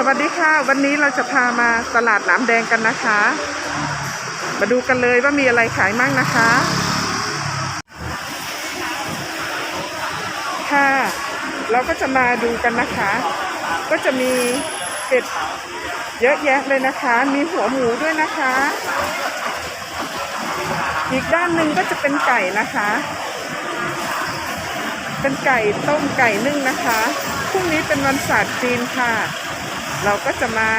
สวัสดีค่ะ วันนี้เราจะพามาตลาดหนามแดงกันนะคะ มาดูกันเลยว่ามีอะไรขายมั่งนะคะ ค่ะ เราก็จะมาดูกันนะคะ ก็จะมีเป็ดเยอะแยะเลยนะคะ มีหัวหมูด้วยนะคะ อีกด้านหนึ่งก็จะเป็นไก่นะคะ เป็นไก่ต้มไก่นึ่งนะคะพรุ่งนี้เป็นวันศาสตร์จีนค่ะ เราก็จะมา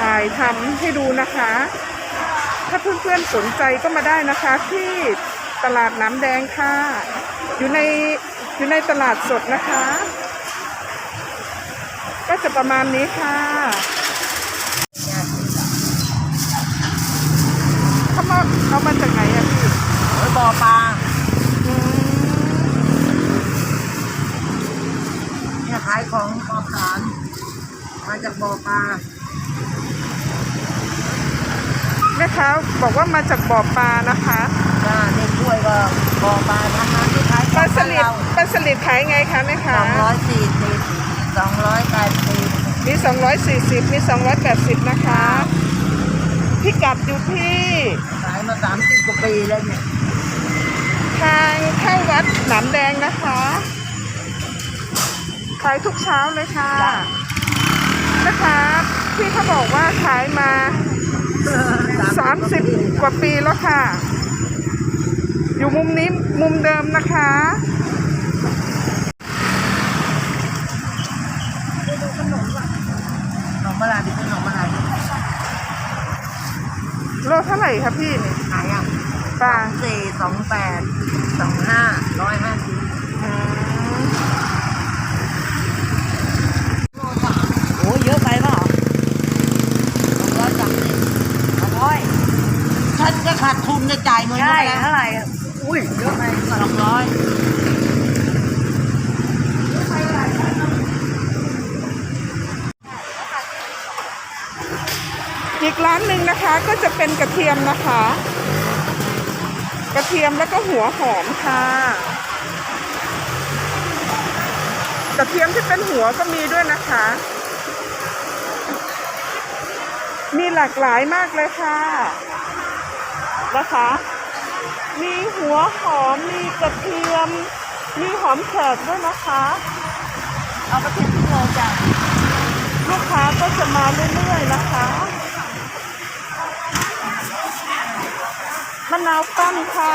ถ่ายทำให้ดูนะคะ ถ้าเพื่อนๆสนใจก็มาได้นะคะ ที่ตลาดน้ำแดงค่ะ อยู่ในอยู่ในตลาดสดนะคะ ก็จะประมาณนี้ค่ะเขามาเอามาจากไหนอะพี่บ่อปลา อืม เนี่ย ขายของปลอดสารมาจากบ่อปลาแม่ค้าบอกว่ามาจากบ่อปลานะคะจ้าในถ้วยก็บ่อปลาทำน้ำที่ขายปลาสลิดเราปลาสลิดขายไงคะแม่สค้าองร้อยสี่สิบสองร้อยแปดสิบมี240มี280นะคะพิกัดอยู่ที่ขายมาสามสิบกว่าปีแล้วเนี่ย ทางเข้าวัดหนามแดงนะคะ ขายทุกเช้าเลยค่ะนะคะพี่เขาบอกว่าขายมา 30 กว่าปีแล้วค่ะ อยู่มุมนี้มุมเดิมนะคะขนมอะไรดิขนมอะไรโลเท่าไหร่คะพี่นี่ขายอะปลาสี่สองแปดสองห้าร้อยห้าสิบ อืม โอ้ยเยอะไปเปล่าสองร้อยสามสิบสองร้อยฉันก็ขา ดทุนจะจ่ายเงินใช่แล้วเท่าไหร่อุ้ยเยอะไปสองร้อยอีกร้านหนึ่งนะคะก็จะเป็นกระเทียมนะคะ กระเทียมแล้วก็หัวหอมค่ะ กระเทียมที่เป็นหัวก็มีด้วยนะคะ มีหลากหลายมากเลยค่ะ นะคะ มีหัวหอม มีกระเทียม มีหอมแขกด้วยนะคะ เอากระเทียมที่โลจ้ะลูกค้าก็จะมาเรื่อยๆนะคะมะนาวปั้นค่ะ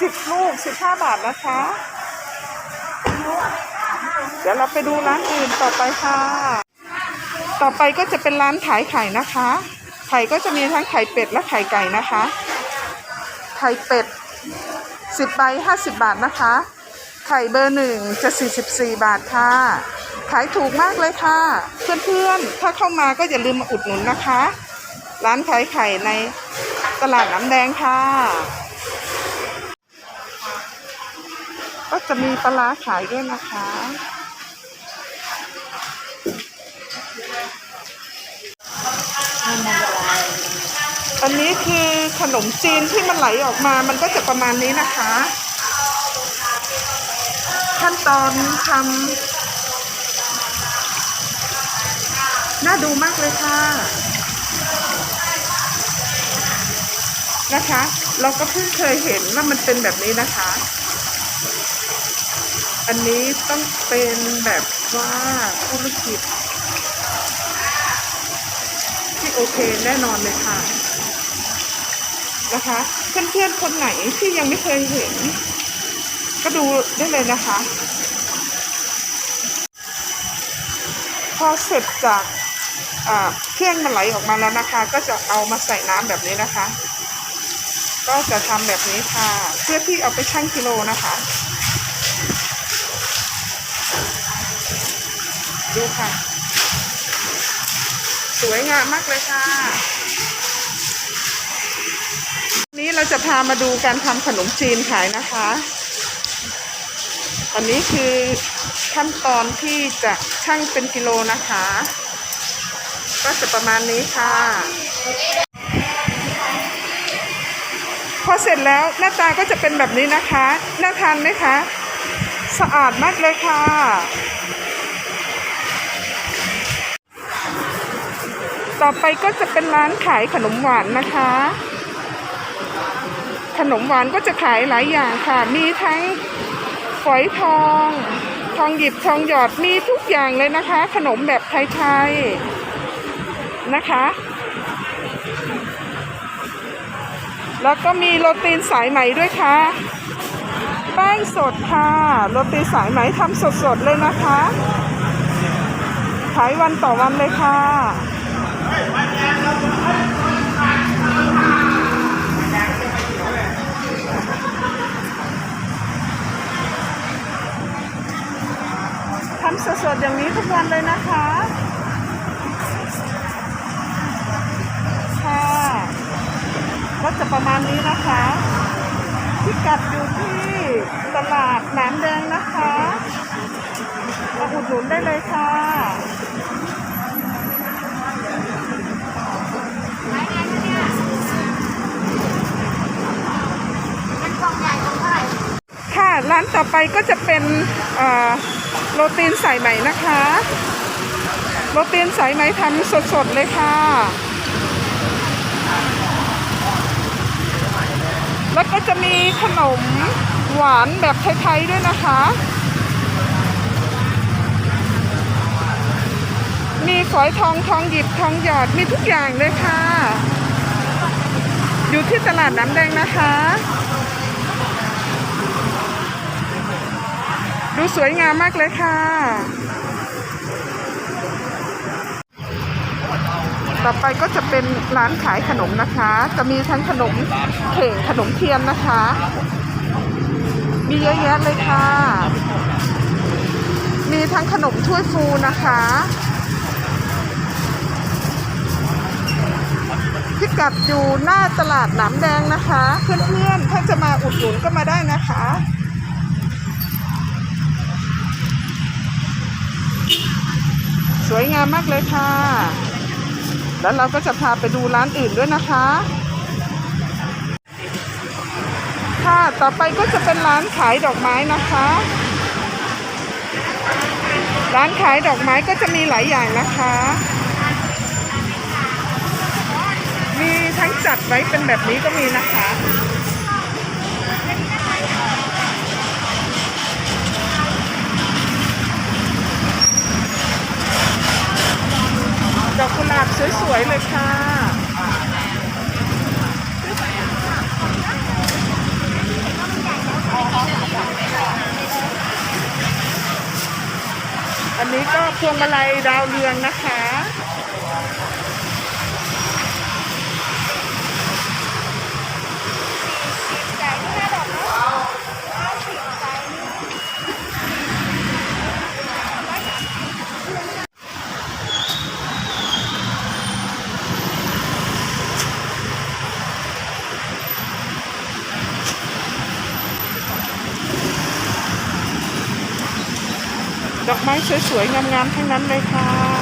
สิบลูกสิบห้าบาทนะคะ เดี๋ยวเราไปดูร้านอื่นต่อไปค่ะ ต่อไปก็จะเป็นร้านขายไข่นะคะ ไข่ก็จะมีทั้งไข่เป็ดและไข่ไก่นะคะ ไข่เป็ดสิบใบห้าสิบาทนะคะ ไข่เบอร์หนึ่งจะสี่สิบาทค่ะ ขายถูกมากเลยค่ะ เพื่อนๆ ถ้าเข้ามาก็อย่าลืมมาอุดหนุนนะคะ ร้านขายไข่ในตลาดน้ำแดงค่ะ ก็จะมีปลาร้าขายด้วยนะคะ อันนี้คือขนมจีนที่มันไหลออกมา มันก็จะประมาณนี้นะคะ ขั้นตอนทำน่าดูมากเลยค่ะ นะคะ เราก็เพิ่งเคยเห็นว่ามันเป็นแบบนี้นะคะ อันนี้ต้องเป็นแบบว่าธุรกิจที่โอเคแน่นอนเลยค่ะ นะคะ เพื่อนๆคนไหนที่ยังไม่เคยเห็น ก็ดูได้เลยนะคะ พอเสร็จจากเครื่องมันไหลออกมาแล้วนะคะ ก็จะเอามาใส่น้ำแบบนี้นะคะ ก็จะทำแบบนี้ค่ะ เพื่อที่เอาไปชั่งกิโลนะคะ ดูค่ะ สวยงามมากเลยค่ะ นี้เราจะพามาดูการทำขนมจีนขายนะคะ อันนี้คือขั้นตอนที่จะชั่งเป็นกิโลนะคะ ก็จะประมาณนี้ค่ะ พอเสร็จแล้วหน้าตาก็จะเป็นแบบนี้นะคะ น่าทานไหมคะ สะอาดมากเลยค่ะต่อไปก็จะเป็นร้านขายขนมหวานนะคะ ขนมหวานก็จะขายหลายอย่างค่ะ มีทั้งฝอยทอง ทองหยิบทองหยอดมีทุกอย่างเลยนะคะ ขนมแบบไทยๆนะคะ แล้วก็มีโรตีนสายไหมด้วยค่ะแป้งสดค่ะโรตีสายไหมทำสดๆเลยนะคะ ขายวันต่อวันเลยค่ะ ก็จะประมาณนี้นะคะพิกัดอยู่ที่ตลาดแหนมแดงนะคะมาอุดหนุนได้เลยค่ะค่ะร้านต่อไปก็จะเป็นอ่อโรตีนสายไหมนะคะ โรตีนสายไหมทำสดๆเลยค่ะ แล้วก็จะมีขนมหวานแบบไทยๆด้วยนะคะ มีฝอยทองทองหยิบทองหยอดมีทุกอย่างเลยค่ะ อยู่ที่ตลาดน้ำแดงนะคะ ดูสวยงามมากเลยค่ะ ต่อไปก็จะเป็นร้านขายขนมนะคะ จะมีทั้งขนมเข่งขนมเทียนนะคะ มีเยอะแยะเลยค่ะ มีทั้งขนมถ้วยฟูนะคะ พิกัดอยู่หน้าตลาดหนามแดงนะคะ เพื่อนๆถ้าจะมาอุดหนุนก็มาได้นะคะสวยงามมากเลยค่ะ แล้วเราก็จะพาไปดูร้านอื่นด้วยนะคะ ค่ะต่อไปก็จะเป็นร้านขายดอกไม้นะคะ ร้านขายดอกไม้ก็จะมีหลายอย่างนะคะ มีทั้งจัดไว้เป็นแบบนี้ก็มีนะคะ สวยๆเลยค่ะอันนี้ก็พวงมาลัยดาวเรืองนะคะ ไม้สวยๆงามๆทั้งนั้นเลยค่ะ